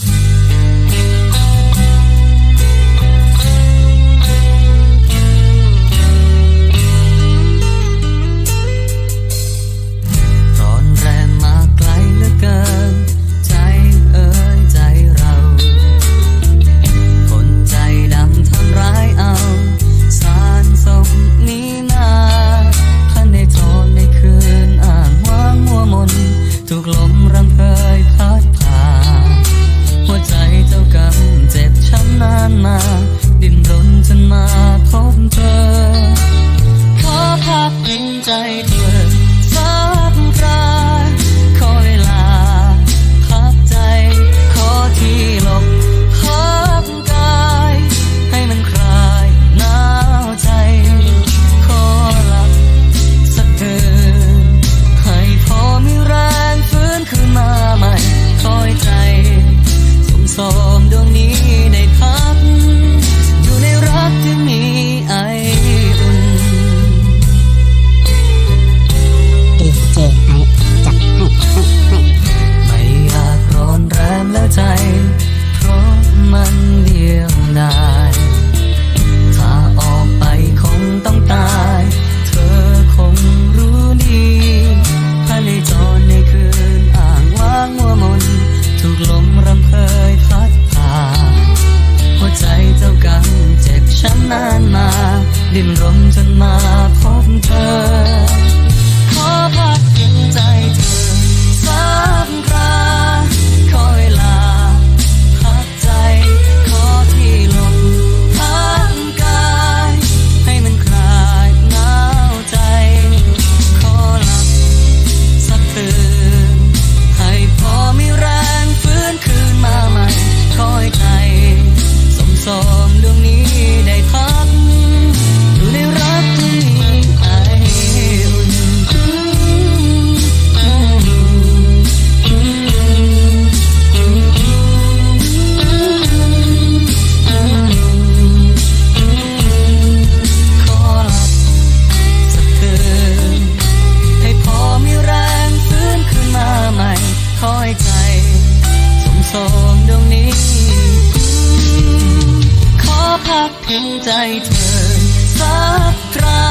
Bye. ขอภาพภูมิใจเธอสักคราคอยลาพับใจ ขอที่หลบพับกาย ให้มันคลายหนาวใจ ขอหลับสัเดือนให้พอมีแรงฟื้นขึ้นมาใหม่ คอยใจสมสมดวงนี้ ดินร้อง พักใจเธอสักครา